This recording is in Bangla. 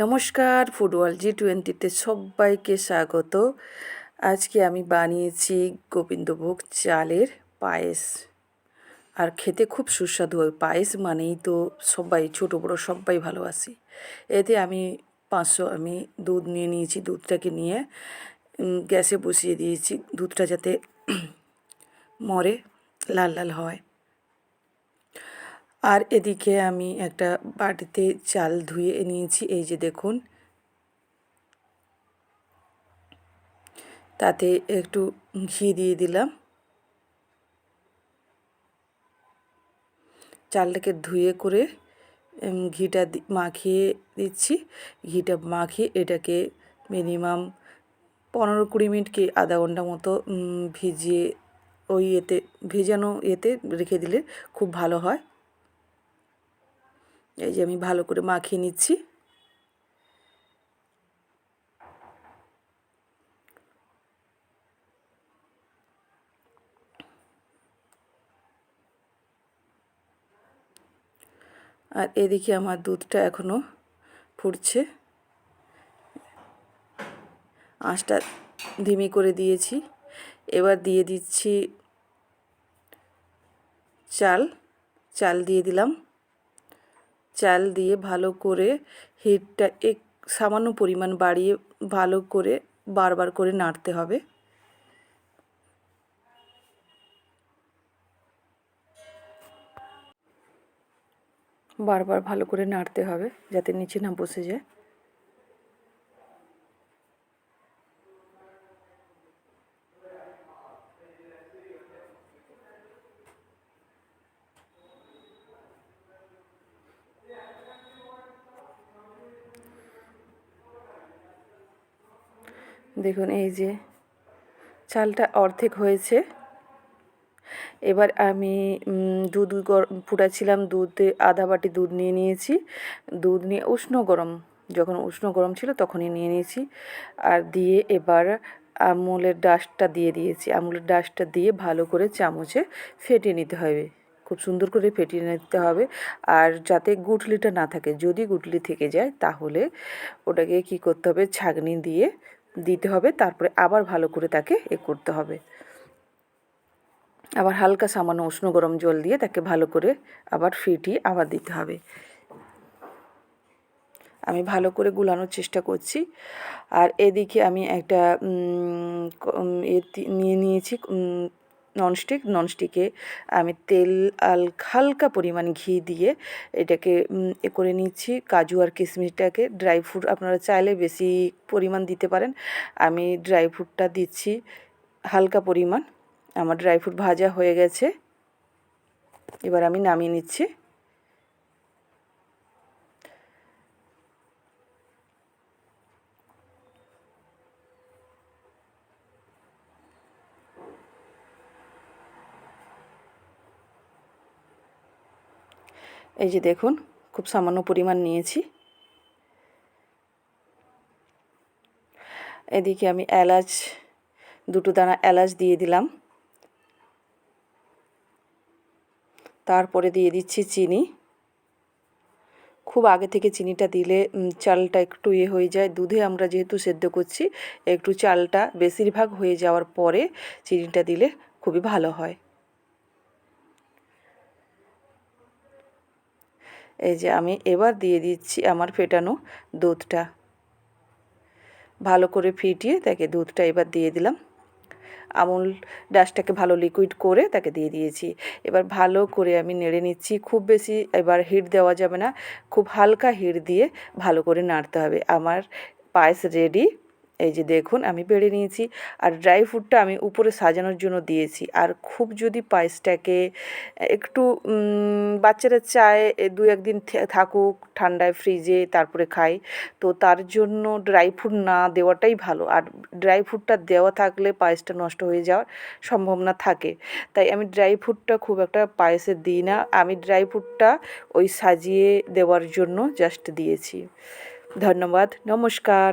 নমস্কার, ফুটবল জি টোয়েন্টিতে সবাইকে স্বাগত। আজকে আমি বানিয়েছি গোবিন্দভোগ চালের পায়েস। আর খেতে খুব সুস্বাদু হয়। পায়েস মানেই তো সবাই, ছোটো, বড়ো সবাই ভালোবাসি। এতে আমি পাঁচশো, আমি দুধ নিয়ে নিয়েছি, দুধটাকে নিয়ে গ্যাসে বসিয়ে দিয়েছি। দুধটা যাতে মরে, লাল লাল হয়। আর এদিকে আমি একটা বাটিতে চাল ধুয়ে নিয়েছি, এই যে দেখুন। তাতে একটু ঘি দিয়ে দিলাম। চালটাকে ধুয়ে করে ঘিটা মাখিয়ে দিচ্ছি। ঘিটা মাখিয়ে এটাকে মিনিমাম পনেরো কুড়ি মিনিট কি আধা ঘণ্টা মতো ভিজিয়ে ওই এতে ভেজানো এতে রেখে দিলে খুব ভালো হয়। এই যে আমি ভালো করে মাখিয়ে নিচ্ছি। আর এদিকে আমার দুধটা এখনও ফুটছে। আঁচটা ধিমি করে দিয়েছি। এবার দিয়ে দিচ্ছি চাল। চাল দিয়ে দিলাম। চাল দিয়ে ভালো করে হিটটা এক, সামান্য পরিমাণ বাড়িয়ে ভালো করে বারবার করে নাড়তে হবে। বারবার ভালো করে নাড়তে হবে যাতে নিচে না বসে যায়। দেখুন, এই যে চালটা অর্ধেক হয়েছে। এবার আমি দুধ গরম ফুটাচ্ছিলাম দুধে, আধা বাটি দুধ নিয়ে নিয়েছি। দুধ নিয়ে উষ্ণ গরম, যখন উষ্ণ গরম ছিল তখনই নিয়ে নিয়েছি। আর দিয়ে এবার আমুলের ডাস্টটা দিয়ে দিয়েছি। আমুলের ডাস্টটা দিয়ে ভালো করে চামচে ফেটিয়ে নিতে হবে। খুব সুন্দর করে ফেটিয়ে নিতে হবে। আর যাতে গুটলিটা না থাকে, যদি গুটলি থেকে যায় তাহলে ওটাকে কি করতে হবে, ছাঁকনি দিয়ে দিতে হবে, তারপরে আবার ভালো করে তাকে এ করতে হবে। আবার হালকা সামান্য উষ্ণ গরম জল দিয়ে তাকে ভালো করে আবার ফিটিয়ে আবার দিতে হবে। আমি ভালো করে গুলানোর চেষ্টা করছি। আর এদিকে আমি একটা নিয়ে নিয়েছি ননস্টিক ননস্টিকে আমি তেল আল হালকা পরিমাণ ঘি দিয়ে এটাকে এ করে নিচ্ছি। কাজু আর কিশমিশটাকে ড্রাই ফ্রুট আপনারা চাইলে বেশি পরিমাণ দিতে পারেন। আমি ড্রাই ফ্রুটটা দিচ্ছি হালকা পরিমাণ। আমার ড্রাই ফ্রুট ভাজা হয়ে গেছে। এবার আমি নামিয়ে নিচ্ছি। এই যে দেখুন, খুব সামান্য পরিমাণ নিয়েছি। এদিকে আমি এলাচ, দুটো দানা এলাচ দিয়ে দিলাম। তারপরে দিয়ে দিচ্ছি চিনি। খুব আগে থেকে চিনিটা দিলে চালটা একটু ইয়ে হয়ে যায়। দুধে আমরা যেহেতু সেদ্ধ করছি, একটু চালটা বেশিরভাগ হয়ে যাওয়ার পরে চিনিটা দিলে খুবই ভালো হয়। এই যে আমি এবার দিয়ে দিচ্ছি আমার ফেটানো দুধটা। ভালো করে ফিটিয়ে তাকে দুধটা এবার দিয়ে দিলাম। আমুল ডাস্টটাকে ভালো লিকুইড করে তাকে দিয়ে দিয়েছি। এবার ভালো করে আমি নেড়ে নিচ্ছি। খুব বেশি এবার হিট দেওয়া যাবে না। খুব হালকা হিট দিয়ে ভালো করে নাড়তে হবে। আমার পায়েস রেডি এই যে দেখুন, আমি বেড়ে নিয়েছি। আর ড্রাই ফ্রুটটা আমি উপরে সাজানোর জন্য দিয়েছি। আর খুব যদি পায়েসটাকে একটু বাচ্চারা চায় দু একদিন থাকুক, ঠান্ডায় ফ্রিজে তারপরে খাই তো তার জন্য ড্রাই ফ্রুট না দেওয়াটাই ভালো। আর ড্রাই ফ্রুটটা দেওয়া থাকলে পায়েসটা নষ্ট হয়ে যাওয়ার সম্ভাবনা থাকে। তাই আমি ড্রাই ফ্রুটটা খুব একটা পায়েসে দিই না। আমি ড্রাই ফ্রুটটা ওই সাজিয়ে দেওয়ার জন্য জাস্ট দিয়েছি। ধন্যবাদ। নমস্কার।